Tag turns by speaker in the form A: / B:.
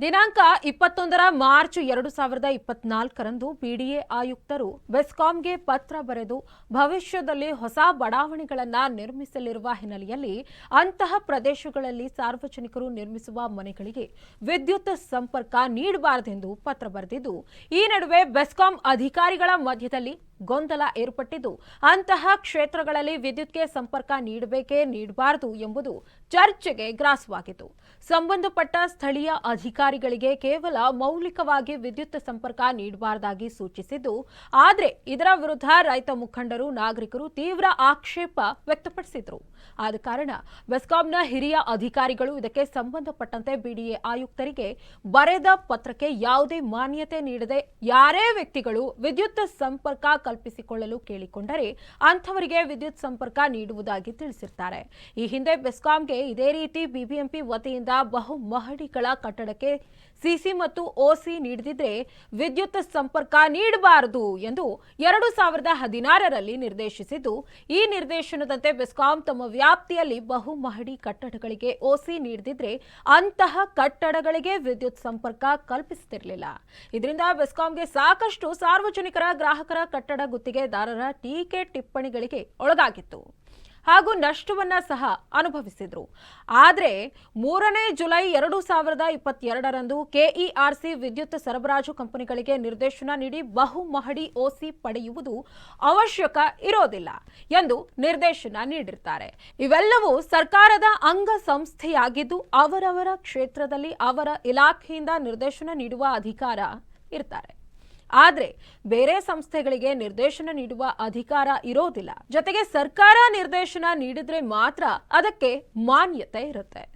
A: ದಿನಾಂಕ ಇಪ್ಪತ್ತೊಂದರ ಮಾರ್ಚ್ ಎರಡು ಸಾವಿರದ ಇಪ್ಪತ್ನಾಲ್ಕರಂದು ಬಿಡಿಎ ಆಯುಕ್ತರು ಬೆಸ್ಕಾಂಗೆ ಪತ್ರ ಬರೆದು ಭವಿಷ್ಯದಲ್ಲಿ ಹೊಸ ಬಡಾವಣೆಗಳನ್ನು ನಿರ್ಮಿಸಲಿರುವ ಹಿನ್ನೆಲೆಯಲ್ಲಿ ಅಂತಹ ಪ್ರದೇಶಗಳಲ್ಲಿ ಸಾರ್ವಜನಿಕರು ನಿರ್ಮಿಸುವ ಮನೆಗಳಿಗೆ ವಿದ್ಯುತ್ ಸಂಪರ್ಕ ನೀಡಬಾರದೆಂದು ಪತ್ರ ಬರೆದಿದ್ದು, ಈ ನಡುವೆ ಬೆಸ್ಕಾಂ ಅಧಿಕಾರಿಗಳ ಮಧ್ಯದಲ್ಲಿ ಗೊಂದಲ ಏರ್ಪಟ್ಟಿದ್ದು. ಅಂತಹ ಕ್ಷೇತ್ರಗಳಲ್ಲಿ ವಿದ್ಯುತ್ಗೆ ಸಂಪರ್ಕ ನೀಡಬೇಕೇ ನೀಡಬಾರದು ಎಂಬುದು ಚರ್ಚೆಗೆ ಗ್ರಾಸವಾಗಿತ್ತು. ಸಂಬಂಧಪಟ್ಟ ಸ್ಥಳೀಯ ಅಧಿಕಾರಿಗಳಿಗೆ ಕೇವಲ ಮೌಲಿಕವಾಗಿ ವಿದ್ಯುತ್ ಸಂಪರ್ಕ ನೀಡಬಾರದಾಗಿ ಸೂಚಿಸಿದ್ದು, ಆದರೆ ಇದರ ವಿರುದ್ಧ ರೈತ ಮುಖಂಡರು, ನಾಗರಿಕರು ತೀವ್ರ ಆಕ್ಷೇಪ ವ್ಯಕ್ತಪಡಿಸಿದರು. ಆದ ಕಾರಣ ಬೆಸ್ಕಾಂನ ಹಿರಿಯ ಅಧಿಕಾರಿಗಳು ಇದಕ್ಕೆ ಸಂಬಂಧಪಟ್ಟಂತೆ ಬಿಡಿಎ ಆಯುಕ್ತರಿಗೆ ಬರೆದ ಪತ್ರಕ್ಕೆ ಯಾವುದೇ ಮಾನ್ಯತೆ ನೀಡದೆ ಯಾರೇ ವ್ಯಕ್ತಿಗಳು ವಿದ್ಯುತ್ ಸಂಪರ್ಕ ಕಲ್ಪಿಸಿಕೊಳ್ಳಲು ಕೇಳಿಕೊಂಡರೆ ಅಂಥವರಿಗೆ ವಿದ್ಯುತ್ ಸಂಪರ್ಕ ನೀಡುವುದಾಗಿ ತಿಳಿಸಿರ್ತಾರೆ. ಈ ಹಿಂದೆ ಬೆಸ್ಕಾಂಗೆ ಇದೇ ರೀತಿ ಬಿಬಿಎಂಪಿ ವತಿಯಿಂದ ಬಹು ಮಹಡಿಗಳ ಕಟ್ಟಡಕ್ಕೆ ಸಿಸಿ ಮತ್ತು ಓಸಿ ನೀಡದಿದ್ರೆ ವಿದ್ಯುತ್ ಸಂಪರ್ಕ ನೀಡಬಾರದು ಎಂದು ಎರಡು ಸಾವಿರದ ಹದಿನಾರರಲ್ಲಿ ನಿರ್ದೇಶಿಸಿದ್ದು, ಈ ನಿರ್ದೇಶನದಂತೆ ಬೆಸ್ಕಾಂ ತಮ್ಮ ವ್ಯಾಪ್ತಿಯಲ್ಲಿ ಬಹು ಮಹಡಿ ಕಟ್ಟಡಗಳಿಗೆ ಓಸಿ ನೀಡದಿದ್ರೆ ಅಂತಹ ಕಟ್ಟಡಗಳಿಗೆ ವಿದ್ಯುತ್ ಸಂಪರ್ಕ ಕಲ್ಪಿಸುತ್ತಿರಲಿಲ್ಲ ಇದರಿಂದ ಬೆಸ್ಕಾಂಗೆ ಸಾಕಷ್ಟು ಸಾರ್ವಜನಿಕರ, ಗ್ರಾಹಕರ ಕಟ್ಟಡ ಗುತ್ತಿಗೆದಾರರ ಟೀಕೆ ಟಿಪ್ಪಣಿಗಳಿಗೆ ಒಳಗಾಗಿತ್ತು. ಹಾಗೂ ನಷ್ಟವನ್ನ ಸಹ ಅನುಭವಿಸಿದ್ರು. ಆದರೆ ಮೂರನೇ ಜುಲೈ ಎರಡು ಸಾವಿರದ ಇಪ್ಪತ್ತೆರಡರಂದು ಕೆಇಆರ್ಸಿ ವಿದ್ಯುತ್ ಸರಬರಾಜು ಕಂಪನಿಗಳಿಗೆ ನಿರ್ದೇಶನ ನೀಡಿ ಬಹು ಮಹಡಿ ಓಸಿ ಪಡೆಯುವುದು ಅವಶ್ಯಕ ಇರೋದಿಲ್ಲ ಎಂದು ನಿರ್ದೇಶನ ನೀಡಿರ್ತಾರೆ. ಇವೆಲ್ಲವೂ ಸರ್ಕಾರದ ಅಂಗ ಸಂಸ್ಥೆಯಾಗಿದ್ದು ಅವರವರ ಕ್ಷೇತ್ರದಲ್ಲಿ ಅವರ ಇಲಾಖೆಯಿಂದ ನಿರ್ದೇಶನ ನೀಡುವ ಅಧಿಕಾರ ಇರ್ತಾರೆ. ಆದ್ರೆ ಬೇರೆ ಸಂಸ್ಥೆಗಳಿಗೆ ನಿರ್ದೇಶನ ನೀಡುವ ಅಧಿಕಾರ ಇರೋದಿಲ್ಲ. ಜೊತೆಗೆ ಸರ್ಕಾರ ನಿರ್ದೇಶನ ನೀಡಿದ್ರೆ ಮಾತ್ರ ಅದಕ್ಕೆ ಮಾನ್ಯತೆ ಇರುತ್ತೆ.